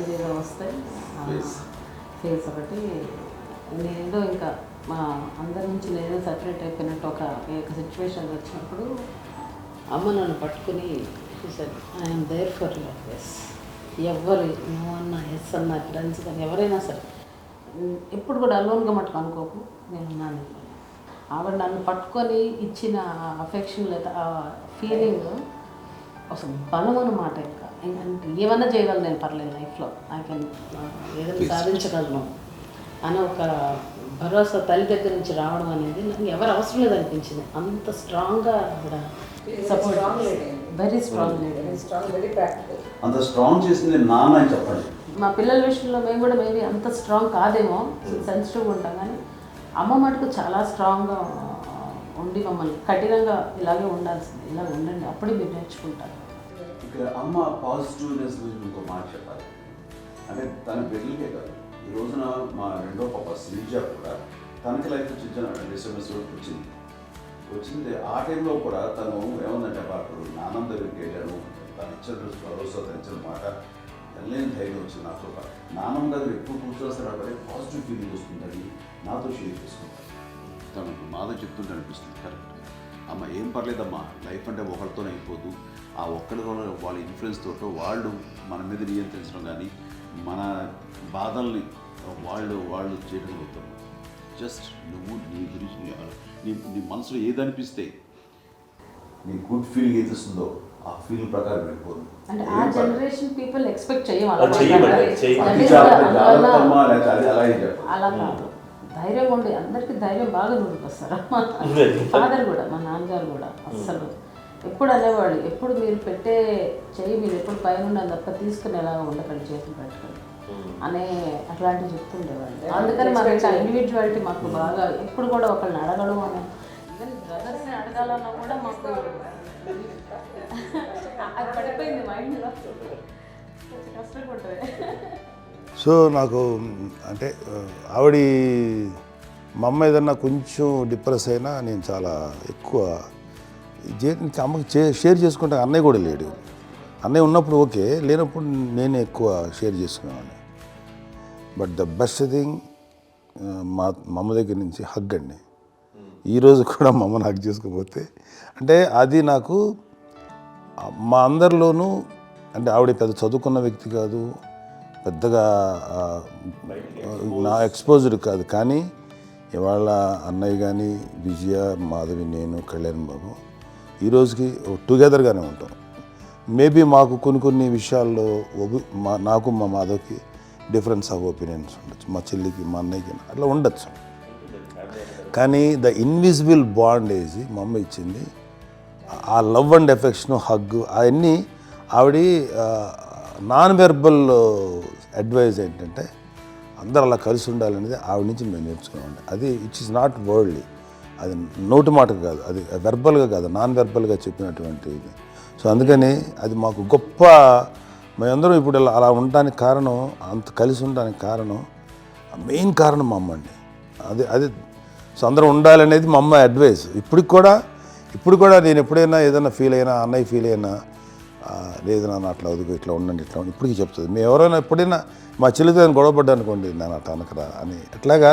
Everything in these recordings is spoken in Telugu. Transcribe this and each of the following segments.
ఇది వస్తాయి. ఫేస్ ఒకటి. నేనేదో ఇంకా మా అందరి నుంచి నేనే సపరేట్ అయిపోయినట్టు ఒక ఒక సిచ్యువేషన్ వచ్చినప్పుడు అమ్మ నన్ను పట్టుకుని చూసారు I'm there for your yes ఎవరు నో అన్న ఎస్ అన్న ఫ్రెండ్స్ కానీ ఎవరైనా సరే. ఎప్పుడు కూడా అలోన్గా మటుకు అనుకోకు. నేను ఉన్నాను. ఆవిడ నన్ను పట్టుకొని ఇచ్చిన అఫెక్షన్ లేదా ఆ ఫీలింగ్ అసలు బలం అన్నమాట ఇంకా. ఏమన్నా చేయగలను నేను పర్లేదు లైఫ్లో. ఐ కెన్ ఏదైనా సాధించగలను. అని ఒక భరోసా తల్లి దగ్గర నుంచి రావడం అనేది నాకు ఎవరు అవసరం లేదనిపించింది. అంత స్ట్రాంగ్గా ఆవిడ సపోర్ట్ వెరీ స్ట్రాంగ్ అంత స్ట్రాంగ్ చేసింది నాన్న అని చెప్పండి. మా పిల్లల విషయంలో మేము కూడా మేబీ అంత స్ట్రాంగ్ కాదేమో సెన్సిటివ్గా ఉంటాం కానీ అమ్మ మటుకు చాలా స్ట్రాంగ్గా ఉండి మమ్మల్ని కఠినంగా ఇలాగే ఉండాల్సింది ఇలాగ ఉండండి అప్పుడే మీరు నేర్చుకుంటారు. ఇక్కడ అమ్మ పాజిటివ్నెస్ గురించి ఇంకో మాట చెప్పాలి. అంటే తన బిడ్డలకే కాదు ఈ రోజున మా రెండో పాప శ్రీజ కూడా తనకి లైఫ్ చిన్న డిస్టర్బెన్స్ వచ్చింది. వచ్చింది ఆ టైంలో కూడా తను ఏమందంటే అప్పుడు నాన్నం దగ్గరికి వెళ్ళాను. తను ఇచ్చిన భరోసా తను ఇచ్చిన మాట వెళ్ళలేని ధైర్యం వచ్చింది నాతో పాటు. నాన్నమ్మ దగ్గర ఎక్కువ కూర్చోస్తారు కాబట్టి పాజిటివ్ ఫీలింగ్ వస్తుందని నాతో షేర్ చేసుకుంటాను తనకు మాతో చెప్తుంటే అనిపిస్తుంది. కరెక్ట్ అమ్మ ఏం పర్లేదమ్మా లైఫ్ అంటే ఒకరితోనే అయిపోదు. ఆ ఒక్కరి వల్ల వాళ్ళ ఇన్ఫ్లుయెన్స్ తోటో వాళ్ళు మన మీద నియంత్రించడం కానీ మన బాధల్ని వాళ్ళు వాళ్ళు చేయడం అవుతారు జస్ట్ నువ్వు నీ గురించి నీ నీ మనసులో ఏదనిపిస్తే నీ గుడ్ ఫీలింగ్ ఏది వస్తుందో ఆ ఫీలింగ్ ప్రకారం వెళ్ళిపోదు. అంటే ఆ జనరేషన్ పీపుల్ ఎక్స్పెక్ట్ అలా ధైర్యం ఉండి అందరికీ ధైర్యం బాగా నూరుకొస్తారు ఉంది. ఫాదర్ కూడా మా నాన్నగారు కూడా అస్సలు. ఎప్పుడు అనేవాళ్ళు ఎప్పుడు మీరు పెట్టే చెయ్యి మీరు ఎప్పుడు పైన తప్ప తీసుకుని ఎలా ఉండకండి చేతులు పెట్టుకొని అనే అట్లాంటివి చెప్తుండేవాళ్ళు. అందుకని మాకు ఇట్లా ఇండివిజువాలిటీ మాకు బాగా ఎప్పుడు కూడా ఒకళ్ళని అడగడం అనే ఈవెన్ బ్రదర్స్ని అడగాలన్నా కూడా మాకు అది పడిపోయింది మైండ్లో ఉంటుంది సో నాకు అంటే ఆవిడ మా అమ్మ ఏదన్నా కొంచెం డిప్రెస్ అయినా నేను చాలా ఎక్కువ అమ్మకి చే షేర్ చేసుకుంటే. అన్నయ్య కూడా లేడు. అన్నయ్య ఉన్నప్పుడు ఓకే లేనప్పుడు నేనే ఎక్కువ షేర్ చేసుకునేవాడిని. బట్ ద బెస్ట్ థింగ్ మా మమ్మ అమ్మ దగ్గర నుంచి హగ్ అండి. ఈరోజు కూడా మా అమ్మని హగ్ చేసుకోకపోతే అంటే అది నాకు మా అందరిలోనూ అంటే ఆవిడ పెద్ద చదువుకున్న వ్యక్తి కాదు పెద్దగా నా ఎక్స్పోజ్డ్ కాదు. కానీ ఇవాళ అన్నయ్య కానీ విజయ మాధవి నేను కళ్యాణ్ బాబు ఈ రోజుకి టుగెదర్గానే ఉంటాం. మేబీ మాకు కొన్ని కొన్ని విషయాల్లో మా నాకు మా మాధవ్కి డిఫరెన్స్ ఆఫ్ ఒపీనియన్స్ ఉండొచ్చు. మా చెల్లికి మా అన్నయ్యకి అట్లా ఉండొచ్చు. కానీ ద ఇన్విజిబుల్ బాండేజ్ మా అమ్మ ఇచ్చింది ఆ లవ్ అండ్ ఎఫెక్షన్ హగ్ అవన్నీ ఆవిడ నాన్ వెర్బల్ అడ్వైజ్ ఏంటంటే అందరూ అలా కలిసి ఉండాలనేది ఆవిడ నుంచి మేము నేర్చుకున్నామండి. అది ఇట్ ఇస్ నాట్ వరల్డ్లీ అది నోటి మాట కాదు అది వెర్బల్గా కాదు నాన్ వెర్బల్గా చెప్పినటువంటి ఇది. సో అందుకని అది మాకు గొప్ప మేమందరం ఇప్పుడు ఇలా అలా ఉండడానికి కారణం అంత కలిసి ఉండడానికి కారణం మెయిన్ కారణం మా అమ్మ అండి. అది అది సో అందరం ఉండాలనేది మా అమ్మ అడ్వైస్ ఇప్పటికి కూడా ఇప్పుడు కూడా నేను ఎప్పుడైనా ఏదైనా ఫీల్ అయినా అన్నయ్య ఫీల్ అయినా లేదు నాన్న అట్లా వదుకు ఇట్లా ఉండండి ఇట్లా ఉండండి. ఇప్పటికీ చెప్తుంది. మేము ఎవరైనా ఎప్పుడైనా మా చెల్లితో నేను గొడవపడ్డా అనుకోండి నాన్న అట్లా అనకరా అని. ఎట్లాగా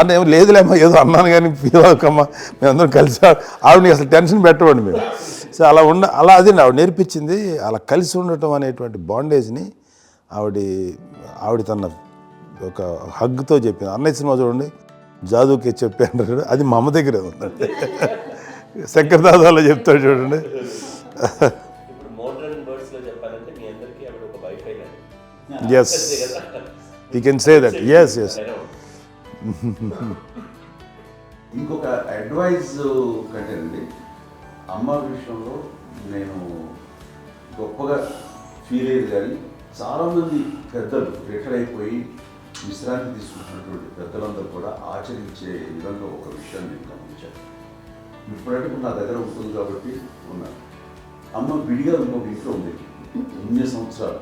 అన్న ఏం లేదులేమ్మా ఏదో అన్నాను కానీ ఫీల్ అవ్వకమ్మా మేమందరం కలిసి ఆవిడని అసలు టెన్షన్ పెట్టవండి మేము సో అలా ఉండ అలా అది ఆవిడ నేర్పించింది. అలా కలిసి ఉండటం అనేటువంటి బాండేజ్ని ఆవిడ ఆవిడ తన ఒక హగ్తో చెప్పింది. అన్నయ్య సినిమా చూడండి జాదుకే చెప్పాను అది మా అమ్మ దగ్గరే ఉందండి. శంకర్ దాదాలో చెప్తాడు చూడండి. చెప్పాలంటే మీ అందరికీ ఆవిడ ఒక వైఫై లాంటి yes you can say that yes yes ఇంకొక అడ్వైజ్ కంటేనండి అమ్మ విషయంలో నేను గొప్పగా ఫీల్ అయ్యేది కానీ చాలామంది పెద్దలు రిటైర్ అయిపోయి విశ్రాంతి తీసుకుంటున్నటువంటి పెద్దలందరూ కూడా ఆచరించే విధంగా ఒక విషయాన్ని నేను గమనించాను. ఇప్పుడంటే నా దగ్గర ఉంటుంది కాబట్టి ఉన్నాను అమ్మ విడిగా ఇంకొక ఇంట్లో ఉండేది ఎన్ని సంవత్సరాలు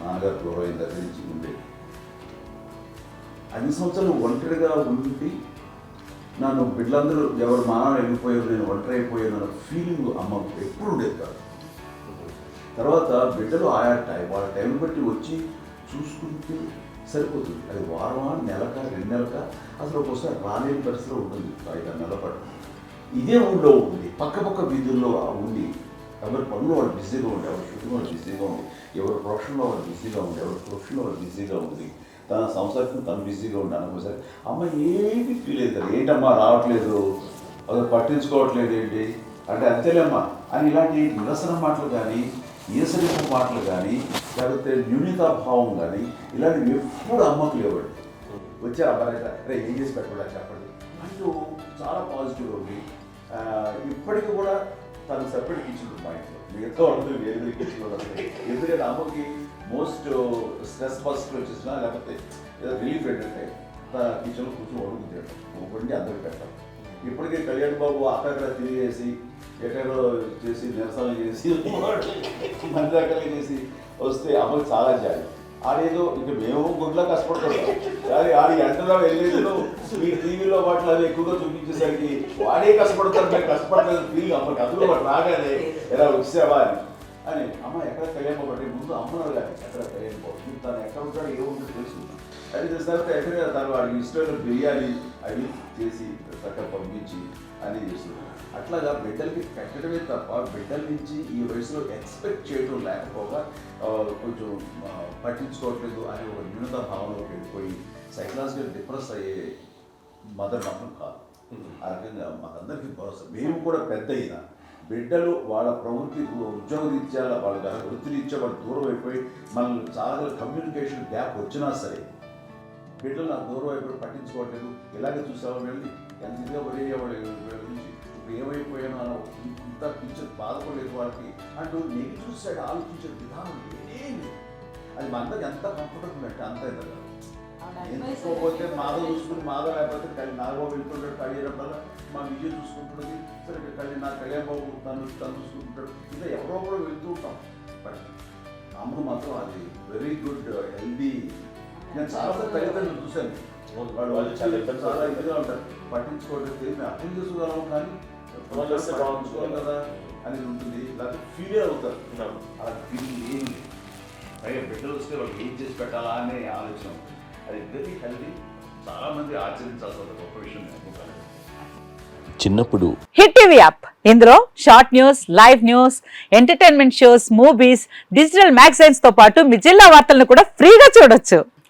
నాన్నగారు గొడవ అయిన దగ్గర నుంచి ఉండే అన్ని సంవత్సరాలు ఒంటరిగా ఉండి నన్ను బిడ్డలందరూ ఎవరు మానవ వెళ్ళిపోయారు నేను ఒంటరి అయిపోయాను అన్న ఫీలింగ్ అమ్మ ఎప్పుడు ఉండేది కాదు. తర్వాత బిడ్డలు ఆయా టైం వాళ్ళ టైం బట్టి వచ్చి చూసుకుంటే సరిపోతుంది. అది వారమా నెలక రెండు నెలక? అసలు ఒక్కోసారి రాలేని పరిస్థితిలో ఉంటుంది. ఐదు నెలల పాటు. ఇదే ఊళ్ళో ఉంది పక్క పక్క వీధుల్లో ఆ ఉండి ఎవరి పనులు వాళ్ళు బిజీగా ఉండి ఎవరి షూటింగ్ వాళ్ళు బిజీగా ఉంది ఎవరి ప్రొఫెషన్లో వాళ్ళు బిజీగా ఉంది ఎవరి ప్రొఫెషన్లో వాళ్ళు బిజీగా ఉంది తన సంసారం తను బిజీగా ఉండి అనుకోసారి అమ్మ ఏమి ఫీల్ అవుతారు ఏంటమ్మా రావట్లేదు? అది పట్టించుకోవట్లేదు ఏంటి? అంటే అంతేలేమ్మా. అని ఇలాంటి నిరసన మాటలు కానీ ఈసరింపు మాటలు కానీ లేకపోతే న్యూనతాభావం కానీ ఇలాంటివి ఎప్పుడు అమ్మకు లేవండి. వచ్చే అబ్బాయి అరే ఏం చేసి పెట్టకుండా చెప్పండి? అంటూ చాలా పాజిటివ్ ఉంది ఇప్పటికీ కూడా తను సెపరేట్ కిచెన్ మా ఇంట్లో మిగతా వాళ్ళతో వేరే వేరే కిచెన్ ఎందుకంటే అమ్మకి మోస్ట్ స్ట్రెస్ బస్ట్ వచ్చేసినా లేకపోతే ఏదో రిలీఫ్ ఏంటంటే తన కిచెన్లో కూర్చొని వండుకుంటాడు వండి అందరికి పెట్టాలి. ఇప్పటికే కళ్యాణ్ బాబు అక్కడక్కడ తిరిగేసి ఎక్కడో చేసి నిరసన చేసి మందాకలు చేసి వస్తే అమ్మకి చాలా జాలి. ఆడేదో ఇక మేము గుడ్లా కష్టపడుతున్నాం కానీ ఆడి ఎండలో వెళ్ళేదో మీ టీవీలో వాటిలో అవి ఎక్కువగా చూపించేసరికి వాడే కష్టపడతారు మేము కష్టపడలేదు ఫీల్ అమ్మకి అందులో రాగానే ఎలా వచ్చేవా అని. అని అమ్మ ఎక్కడ కళ్యాణ్ ముందు అమ్మను అడగాలి ఎక్కడ కళ్యాణ్ తను ఎక్కడ ఉంటాడో ఏముంటుందో తెలుసుకుంటాను అది చేసిన తర్వాత ఎక్కడ తను వాడికి ఇష్టమైన బిర్యానీ అవి చేసి చక్కగా పంపించి అని చేస్తుంది. అట్లాగా బిడ్డలకి పెట్టడమే తప్ప బిడ్డల నుంచి ఈ వయసులో ఎక్స్పెక్ట్ చేయడం లేకపోగా కొంచెం పట్టించుకోవట్లేదు అనే ఒక న్యూనత భావనలోకి వెళ్ళిపోయి సైకలాజికల్ డిప్రెస్ అయ్యే మదర్ మాత్రం కాదు. ఆ రకంగా మాకందరికీ భరోసా. మేము కూడా పెద్ద అయినా బిడ్డలు వాళ్ళ ప్రవృత్తి ఉద్యోగ రీత్యా వాళ్ళ వృత్తి రీత్యా వాళ్ళు దూరం అయిపోయి మనల్ని చాలా కమ్యూనికేషన్ గ్యాప్ వచ్చినా సరే బిడ్డలు నా గౌరవం అయిపోయి పట్టించుకోవట్లేదు. ఇలాగే చూసాము వెళ్ళి ఎంత ఇదిగా పడేవాళ్ళు వీళ్ళ గురించి. ఇప్పుడు ఏమైపోయానో ఇంత పిక్చర్ బాధపడలేదు వాళ్ళకి. అంటూ నెగిటివ్ సైడ్ ఆలోచించే విధానం ఏమీ అది మా అందరికి ఎంత కంఫర్టబుల్ అంటే అంత ఎంత ఎందుకోపోతే మాధవ్ చూసుకుని మాధవ్ లేకపోతే కళ్యాణ్ నాగబాబు వెళ్తుంటాడు కళ్యాణం వల్ల మా విజయ్ చూసుకుంటున్నది సరే కళ్యాణ్ నా కళ్యాణ్ బాబు తను తను చూసుకుంటాడు. ఇలా ఎవరో కూడా వెళ్తూ ఉంటాం. బట్ అమ్మ మాత్రం అది వెరీ గుడ్ హెల్దీ నేను చాలా మంది తల్లిదండ్రులు చూశాను వాళ్ళు వాళ్ళు చాలా ఇబ్బంది చాలా ఇదిగా ఉంటారు. పట్టించుకోవడం తెలియదు అర్థం చేసుకోగలం కానీ వాళ్ళు పట్టించుకోవాలి కదా. అనేది ఉంటుంది. లేకపోతే ఫీల్ అవుతారు. అలా ఫీల్ ఏం పైగా బిడ్డలు వస్తే వాళ్ళకి ఏం చేసి పెట్టాలా అనే ఆలోచన. అది ఇద్దరికి హెల్దీ చాలా మంది ఆచరించాల్సిన గొప్ప విషయం అనుకుంటాను. చిన్నప్పుడు హిట్ టీవీ యాప్. ఇందులో short news live news entertainment shows movies digital మ్యాగజైన్స్తో పాటు మీ జిల్లా వార్తలను కూడా ఫ్రీగా చూడొచ్చు.